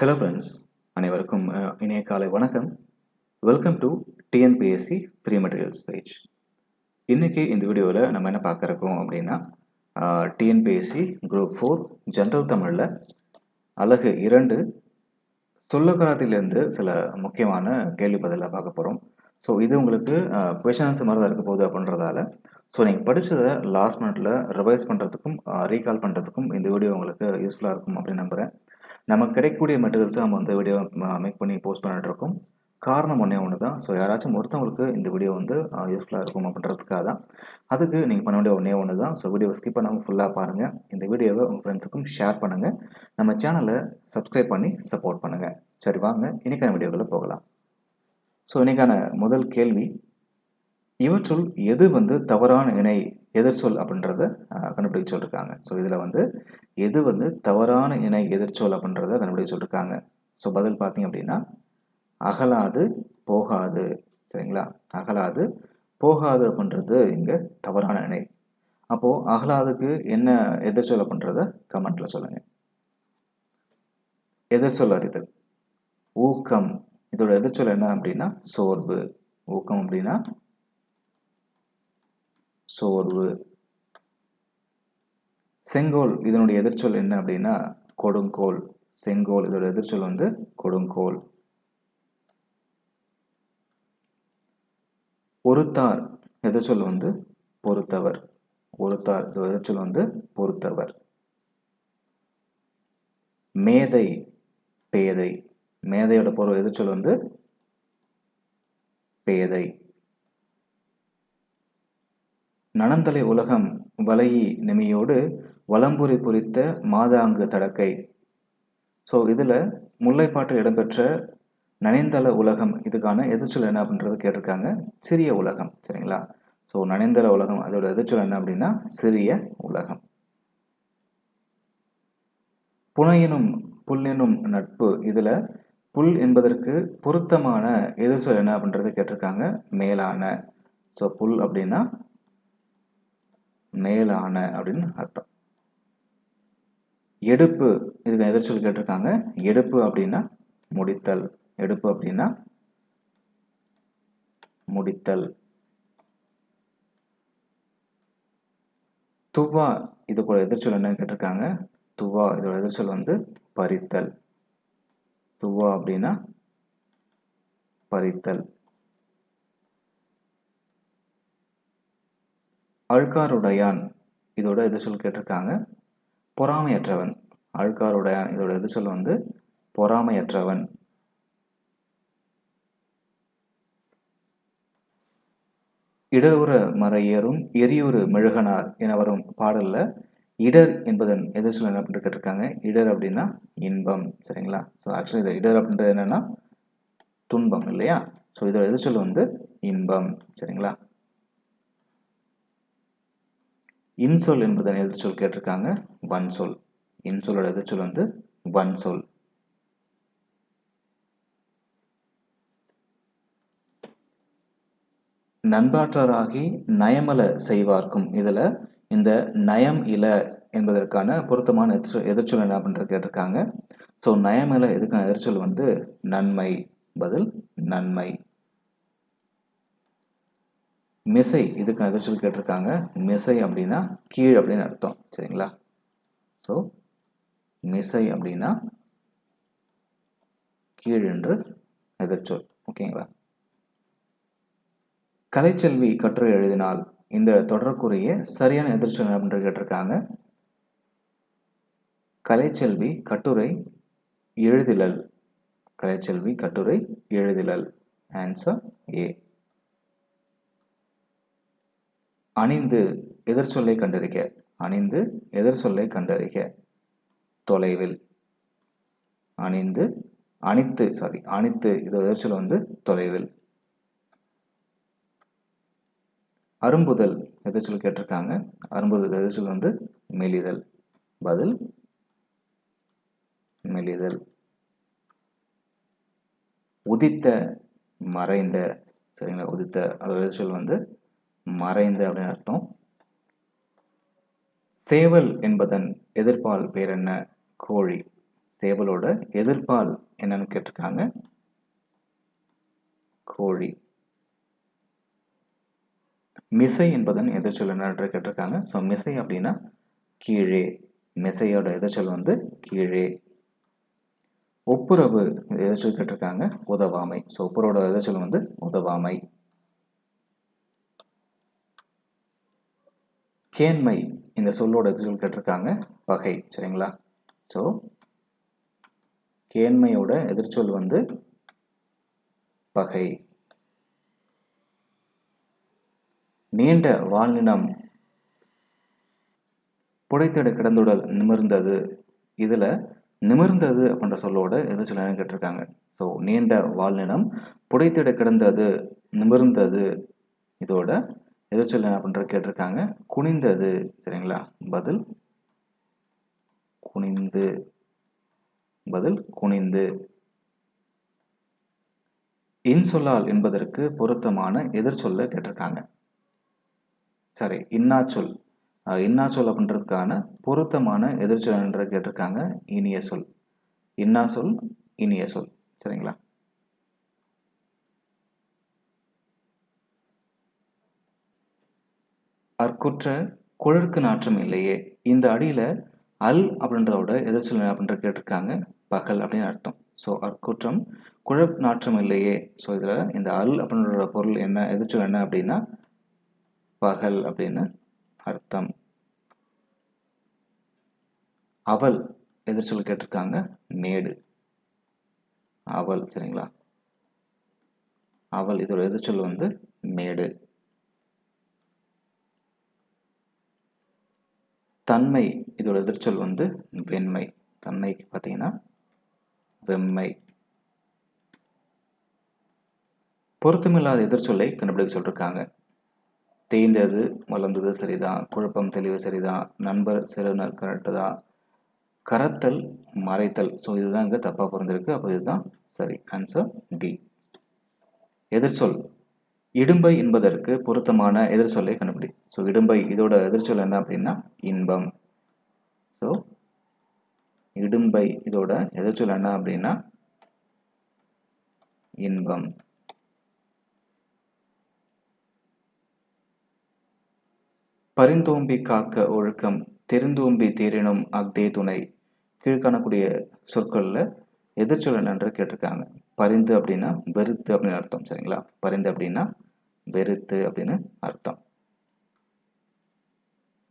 Hello friends அனைவருக்கும் இணைய காலை வணக்கம். Welcome to TNPSC free materials page இன்றைக்கி இந்த வீடியோவில் நம்ம என்ன பார்க்குறோம் அப்படின்னா டிஎன்பிஎஸ்சி குரூப் ஃபோர் ஜென்ரல் தமிழில் அழகு இரண்டு சொல்லக்கராத்திலேருந்து சில முக்கியமான கேள்வி பதிலாக பார்க்க போகிறோம் ஸோ இது உங்களுக்கு கொஷன்ஸ் மாதிரி தான் இருக்க போகுது அப்படின்றதால ஸோ நீங்கள் படித்ததை லாஸ்ட் மினிட்ல ரிவைஸ் பண்ணுறதுக்கும் ரீகால் பண்ணுறதுக்கும் இந்த வீடியோ உங்களுக்கு யூஸ்ஃபுல்லாக இருக்கும் அப்படின்னு நம்புகிறேன் நமக்கு கிடைக்கக்கூடிய மெட்டீரியல்ஸை நம்ம வந்து வீடியோ மேக் பண்ணி போஸ்ட் பண்ணிட்டு இருக்கோம். காரணம் ஒன்றே ஒன்று தான் ஸோ யாராச்சும் ஒருத்தவங்களுக்கு இந்த வீடியோ வந்து யூஸ்ஃபுல்லாக இருக்கும் அப்படின்றதுக்காக தான். அதுக்கு நீங்கள் பண்ண வேண்டிய ஒன்றே ஒன்று தான் ஸோ வீடியோ ஸ்கிப் பண்ணாமல் ஃபுல்லாக பாருங்கள் இந்த வீடியோவை உங்கள் ஃப்ரெண்ட்ஸுக்கும் ஷேர் பண்ணுங்கள் நம்ம சேனலை சப்ஸ்கிரைப் பண்ணி சப்போர்ட் பண்ணுங்கள் சரி வாங்க. இன்றைக்கான வீடியோவில் போகலாம். ஸோ இன்றைக்கான முதல் கேள்வி இவற்றுள் எது வந்து தவறான இணை எதிர்ச்சொல் அப்படின்றத கண்டுபிடிக்க சொல்லியிருக்காங்க ஸோ இதில் வந்து எது வந்து தவறான இணை எதிர்ச்சொல் அப்படின்றத கண்டுபிடிக்க சொல்லியிருக்காங்க ஸோ பதில் பார்த்தீங்க அப்படின்னா அகலாது போகாது. சரிங்களா? அகலாது போகாது அப்படின்றது இங்கே தவறான இணை. அப்போது அகலாதுக்கு என்ன எதிர்ச்சொல் அப்படின்றத கமெண்ட்டில் சொல்லுங்கள் எதிர்ச்சொல் அறிதல். ஊக்கம். இதோட எதிர்ச்சொல் என்ன அப்படின்னா சோர்வு. ஊக்கம் அப்படின்னா சோர்வு. செங்கோல் இதனுடைய எதிர்ச்சொல் என்ன அப்படின்னா கொடுங்கோல். செங்கோல் இதோட எதிர்ச்சொல் வந்து கொடுங்கோல். ஒருத்தார் எதிர்ச்சொல் வந்து பொறுத்தவர். ஒருத்தார் இதோட எதிர்ச்சொல் வந்து பொறுத்தவர். மேதை பேதை. மேதையோட பொருள் எதிர்ச்சொல் வந்து பேதை. நனந்தலை உலகம் வலையி நெமியோடு வலம்புரி குறித்த மாதாங்கு தடக்கை. ஸோ இதில் முல்லைப்பாட்டில் இடம்பெற்ற நனைந்தள உலகம் இதுக்கான எதிர்ச்சொல் என்ன அப்படின்றது கேட்டிருக்காங்க. சிறிய உலகம் சரிங்களா? ஸோ நனைந்தள உலகம் அதோட எதிர்ச்சொல் என்ன அப்படின்னா சிறிய உலகம். புனையினும் புல்லினும் நட்பு இதில் புல் என்பதற்கு பொருத்தமான எதிர்ச்சொல் என்ன அப்படின்றது கேட்டிருக்காங்க. மேலான. ஸோ புல் அப்படின்னா மேலான அப்படின்னு அர்த்தம். எடுப்பு இதுக்கு எதிர்ச்சல் கேட்டிருக்காங்க. எடுப்பு அப்படின்னா முடித்தல். எடுப்பு அப்படின்னா முடித்தல். துவா இது கூட எதிர்ச்சொல் என்ன கேட்டிருக்காங்க. துவா இதோட எதிர்ச்சொல் வந்து பறித்தல். துவா அப்படின்னா பறித்தல். அழுக்காருடையான் இதோட எதிர்ச்சொல் கேட்டிருக்காங்க. பொறாமையற்றவன். அழுக்காருடையான் இதோட எதிர்ச்சொல் வந்து பொறாமையற்றவன். இடருற மறையேறும் எரியுறு மெழுகனார் என வரும் பாடலில் இடர் என்பதன் எதிர்ச்சொல் என்ன அப்படின்னு கேட்டிருக்காங்க. இடர் அப்படின்னா இன்பம். சரிங்களா? ஸோ ஆக்சுவலி இது இடர் அப்படின்றது என்னென்னா துன்பம் இல்லையா? ஸோ இதோட எதிர்ச்சொல் வந்து இன்பம். சரிங்களா? இன்சொல் என்பதன் எதிர்ச்சொல் கேட்டிருக்காங்க வன்சொல். இன்சொலோட எதிர்ச்சொல் வந்து வன்சொல். நண்பாற்றராகி நயமல செய்வார்க்கும். இதில் இந்த நயம் இல என்பதற்கான பொருத்தமான எதிர்ச்சொல் எதிர்ச்சொல் என்ன அப்படின்றது கேட்டிருக்காங்க. ஸோ நயமில இதுக்கான எதிர்ச்சொல் வந்து நன்மை. பதில் நன்மை. மிசை இதுக்கு எதிர்ச்சொல் கேட்டிருக்காங்க. மிசை அப்படின்னா கீழ் அப்படின்னு அர்த்தம். சரிங்களா? ஸோ மிசை அப்படின்னா கீழ் என்று எதிர்ச்சொல். ஓகேங்களா? கலைச்செல்வி கட்டுரை எழுதினால் இந்த தொடர்க்குரிய சரியான எதிர்ச்சொல் என்று கேட்டிருக்காங்க? கலைச்செல்வி கட்டுரை எழுதிலல். கலைச்செல்வி கட்டுரை எழுதிலல். ஆன்சர் ஏ அணிந்து எதிர்ச்சொல்லை கண்டறிக. அணிந்து எதிர்ச்சொல்லை கண்டறிக. தொலைவில். அணிந்து அணித்து சாரி அணித்து. இது எதிர்ச்சொல் வந்து தொலைவில். அரும்புதல் எதிர்ச்சொல் கேட்டிருக்காங்க. அரும்புதல் எதிர்ச்சொல் வந்து மெலிதல் பதில் மெலிதல் உதித்த மறைந்த. சரிங்களா? உதித்த. அதோட எதிர்ச்சொல் வந்து மறைந்த அப்படின்னு அர்த்தம். சேவல் என்பதன் எதிர்ப்பால் பேர் என்ன? கோழி. சேவலோட எதிர்ப்பால் என்னன்னு கேட்டிருக்காங்க. கோழி. மிசை என்பதன் எதிர்ச்சொல் என்னன்று கேட்டிருக்காங்க. ஸோ மிசை அப்படின்னா கீழே. மிசையோட எதிர்ச்சொல் வந்து கீழே. ஒப்புரவு எதிர்ச்சொல் கேட்டிருக்காங்க. உதவாமை. ஸோ ஒப்புரோட எதிர்ச்சொல் வந்து உதவாமை. கேண்மை இந்த சொல்லோட எதிர்ச்சொல் கேட்டிருக்காங்க. பகை சரிங்களா? ஸோ கேண்மையோட எதிர்ச்சொல் வந்து பகை நீண்ட வாழ்நினம் புடைத்தெடு கிடந்துடல் நிமிர்ந்தது. இதில் நிமிர்ந்தது அப்படின்ற சொல்லோட எதிர்ச்சொல் என்ன கேட்டிருக்காங்க. ஸோ நீண்ட வாழ்நிலம் புடைத்திட கிடந்தது நிமிர்ந்தது. இதோட எதிர்ச்சொல் என்ன பண்ணுற கேட்டிருக்காங்க. குனிந்தது சரிங்களா? பதில் குனிந்து. பதில் குனிந்து. இன்சொல்லால் என்பதற்கு பொருத்தமான எதிர்ச்சொல்ல கேட்டிருக்காங்க. சரி இன்னாச்சொல். இன்னாச்சொல் அப்படின்றதுக்கான பொருத்தமான எதிர்ச்சொல் என்ற கேட்டிருக்காங்க. இனிய சொல். இன்னா சொல் இனிய சொல். சரிங்களா? அற்குற்ற குழற்கு நாற்றம் இல்லையே. இந்த அடியில் அல் அப்படின்றதோட எதிர்ச்சொல் என்ன அப்படின்ற கேட்டிருக்காங்க. பகல் அப்படின்னு அர்த்தம். ஸோ அற்குற்றம் குழப் நாற்றம் இல்லையே. ஸோ இதில் இந்த அல் அப்படின்ற பொருள் என்ன எதிர்ச்சொல் என்ன அப்படின்னா பகல் அப்படின்னு அர்த்தம். அவள் எதிர்ச்சொல் கேட்டிருக்காங்க மேடு. அவள் சரிங்களா? அவள் இதோட எதிர்ச்சொல் வந்து மேடு. தன்மை இதோட எதிர்ச்சொல் வந்து வெண்மை. தன்மைக்கு பார்த்தீங்கன்னா வெம்மை. பொருத்தமில்லாத எதிர்ச்சொல்லை கண்டுபிடிக்க சொல்லிருக்காங்க. தேய்ந்தது வளர்ந்தது சரிதான். குழப்பம் தெளிவு சரிதான். நண்பர் சிறுநர் கரெக்டு தான் கரத்தல் மறைத்தல். ஸோ இதுதான் இங்கே தப்பாக பிறந்திருக்கு அப்போ இதுதான் சரி. ஆன்சர் டி எதிர்சொல் இடும்பை என்பதற்கு பொருத்தமான எதிர்சொல்லை கண்டுபிடி. ஸோ இடும்பை இதோட எதிர்ச்சொல் என்ன அப்படின்னா இன்பம். ஸோ இடும்பை இதோட எதிர்ச்சொல் என்ன அப்படின்னா இன்பம். பரிந்தோம்பி காக்க ஒழுக்கம் தெரிந்தோம்பி தேரினும் அக்தே துணை. கீழ்காணக்கூடிய சொற்களில் எதிர்ச்சொல் என்னன்று கேட்டிருக்காங்க. பரிந்து அப்படின்னா வெறுத்து அப்படின்னு அர்த்தம் சரிங்களா? பரிந்து அப்படின்னா வெறுத்து அப்படின்னு அர்த்தம்.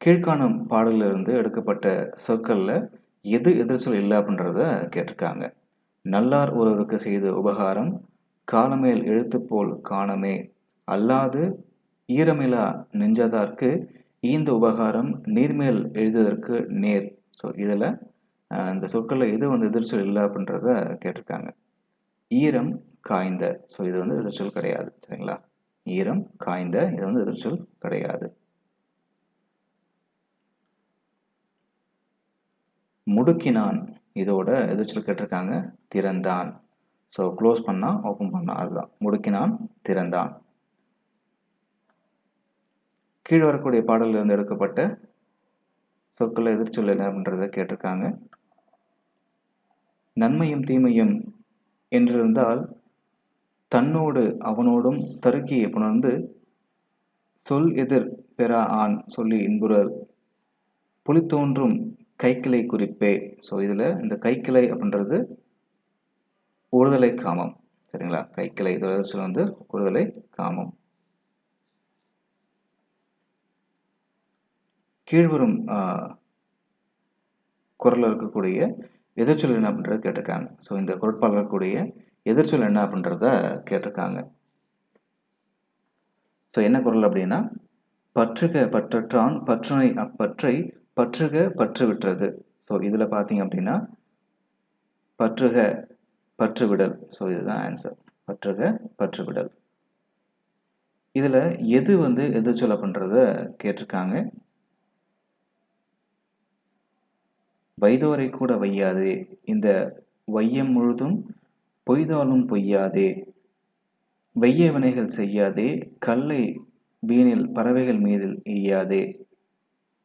கீழ்காணும் பாடலிலிருந்து எடுக்கப்பட்ட சொற்களில் எது எதிர்ச்சொல் இல்லை அப்படின்றத கேட்டிருக்காங்க. நல்லார் ஒருவருக்கு செய்த உபகாரம் காலமேல் எழுத்து போல் காணமே. அல்லாது ஈரமிலா நெஞ்சதார்க்கு ஈந்த உபகாரம் நீர்மேல் எழுதுவதற்கு நேர். ஸோ இதில் இந்த சொற்களில் எது வந்து எதிர்ச்சொல் இல்லை அப்படின்றத கேட்டிருக்காங்க. ஈரம் காய்ந்த. ஸோ இது வந்து எதிர்ச்சொல் கிடையாது. சரிங்களா? ஈரம் காய்ந்த இது வந்து எதிர்ச்சொல் கிடையாது. முடுக்கினான். இதோட எதிர்ச்சல் கேட்டிருக்காங்க திறந்தான். ஸோ க்ளோஸ் பண்ணால் ஓப்பன் பண்ணால் அதுதான். முடுக்கினான் திறந்தான். கீழ் வரக்கூடிய பாடலிலிருந்து எடுக்கப்பட்ட சொற்களை எதிர்ச்சொல் என்ன அப்படின்றத கேட்டிருக்காங்க. நன்மையும் தீமையும் என்றிருந்தால் தன்னோடு அவனோடும் தருக்கியை புணர்ந்து சொல் எதிர் பெறா ஆண் சொல்லி இன்புறல் புலி தோன்றும் கைக்கிளை குறிப்பே. ஸோ இதில் இந்த கைக்கிளை அப்படின்றது ஒருதலை காமம். சரிங்களா? கைக்கிளை இதோட வந்து ஒருதலை காமம். கீழ்வரும் குரலில் இருக்கக்கூடிய எதிர்ச்சொல் என்ன அப்படின்றத கேட்டிருக்காங்க. ஸோ இந்த குரட்பால் இருக்கக்கூடிய எதிர்ச்சொல் என்ன அப்படின்றத கேட்டிருக்காங்க. ஸோ என்ன குரல் அப்படின்னா? பற்றுக பற்றற்றான் பற்றனை அப்பற்றை பற்றுக பற்று விட்டுறது ஸோ இதில் பார்த்தீங்க அப்படின்னா பற்றுக பற்று விடல் ஸோ இதுதான் ஆன்சர் பற்றுக பற்று விடல் இதில் எது வந்து எதிர்ச்சொல்ல பண்ணுறத கேட்டிருக்காங்க. வைதோரை கூட வையாதே. இந்த வையம் முழுதும் பொய்தாலும் பொய்யாதே. வெய்ய வினைகள் செய்யாதே. கல்லை வீணில் பறவைகள் மீதில் எய்யாதே.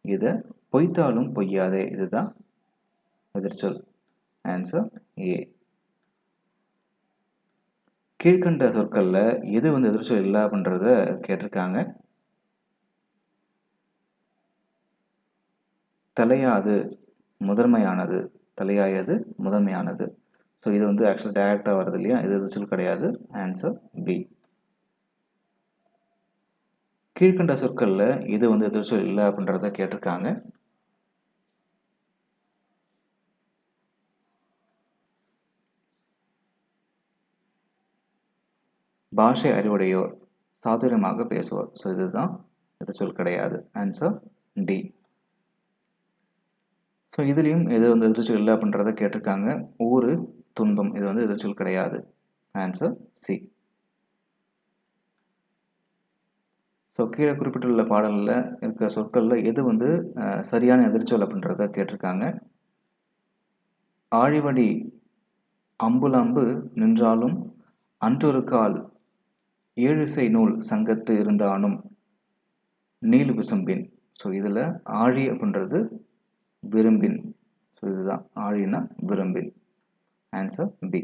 இதை பொய்த்தாலும் பொய்யாதே இதுதான் எதிர்ச்சொல் ஆன்சர் ஏ கீழ்கண்ட சொற்களில் எது வந்து எதிர்ச்சொல் இல்லை அப்படின்றத கேட்டிருக்காங்க. தலையாது முதன்மையானது. தலையாயது முதன்மையானது. ஸோ இது வந்து ஆக்சுவலாக டைரெக்டாக வருது இல்லையா? இது எதிர்ச்சொல் கிடையாது. ஆன்சர் பி கீழ்கண்ட சொற்களில் இது வந்து எதிர்ச்சொல் இல்லை அப்படின்றத கேட்டிருக்காங்க. பாஷை அறிவுடையோர் சாதுரியமாக பேசுவார். ஸோ இதுதான் எதிர்ச்சொல் கிடையாது. ஆன்சர் டி ஸோ இதுலேயும் எது வந்து எதிர்ச்சொல் இல்லை அப்படின்றத கேட்டிருக்காங்க. ஊர் துன்பம் இது வந்து எதிர்ச்சொல் கிடையாது. ஆன்சர் சி ஸோ கீழே குறிப்பிட்டுள்ள பாடலில் இருக்கிற சொற்களில் எது வந்து சரியான எதிர்ச்சொல் அப்படின்றத கேட்டிருக்காங்க. ஆழிவடி அம்புலம்பு நின்றாலும் அன்றொரு கால் ஏழுசை நூல் சங்கத்து இருந்தானும் நீள் விசும்பின் ஸோ இதில் ஆழி அப்படின்றது விரும்பின். ஸோ இதுதான். ஆழினா விரும்பின். ஆன்சர் பி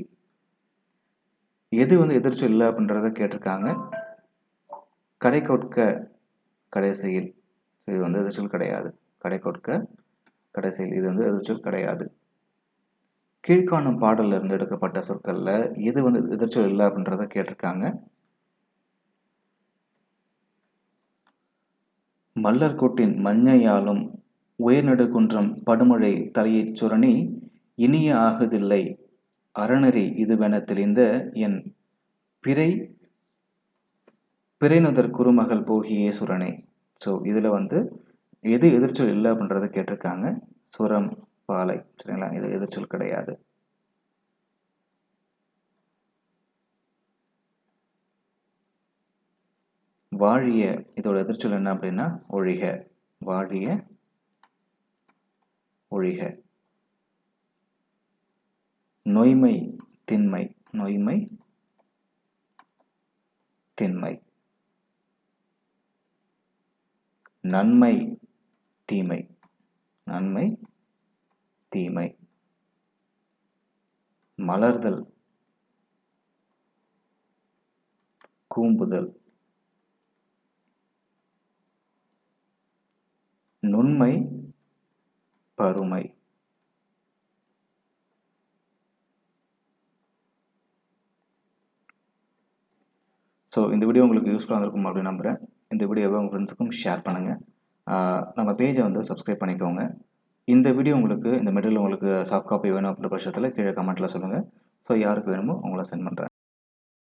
எது வந்து எதிர்ச்சொல் இல்லை அப்படின்றத கேட்டிருக்காங்க. கடை கொட்க கடைசியில் இது வந்து எதிர்ச்சொல் கிடையாது. கடை கொட்க கடைசியில். இது வந்து எதிர்ச்சொல் கிடையாது. கீழ்காணும் பாடலில் இருந்து எடுக்கப்பட்ட சொற்களில் எது வந்து எதிர்ச்சொல் இல்லை அப்படின்றத கேட்டிருக்காங்க. மல்லர்கோட்டின் மஞ்ஞையாலும் உயர்நெடுகுன்றம் படுமழை தலையைச் சுரணி இனிய ஆகுதில்லை. அறநெறி இதுவென தெளிந்த என் பிறை பிறைநுதர் குருமகள் போகியே சுரணே. ஸோ இதில் வந்து எது எதிர்ச்சொல் இல்லை அப்படின்றத கேட்டிருக்காங்க சுரம் பாலை சரிங்களா? இது எதிர்ச்சொல் கிடையாது. வாழிய இதோட எதிர்ச்சொல் என்ன அப்படின்னா ஒழிக. வாழிய ஒழிக. நொய்மை திண்மை. நொய்மை திண்மை. நன்மை தீமை. நன்மை தீமை. மலர்தல் கூம்புதல். நுண்மை பருமை. ஸோ இந்த வீடியோ உங்களுக்கு யூஸ்ஃபுல்லாக இருக்கும் அப்படின்னு நம்புகிறேன் இந்த வீடியோவை உங்கள் ஃப்ரெண்ட்ஸுக்கும் ஷேர் பண்ணுங்கள் நம்ம பேஜை வந்து சப்ஸ்கிரைப் பண்ணிக்கோங்க. இந்த வீடியோ உங்களுக்கு இந்த மெட்டீரியல் உங்களுக்கு சாஃப்ட் காப்பி வேணும் அப்படின்ற பட்சத்தில் கீழே கமெண்ட்டில் சொல்லுங்கள் ஸோ யாருக்கு வேணுமோ உங்களை சென்ட் பண்ணுறேன்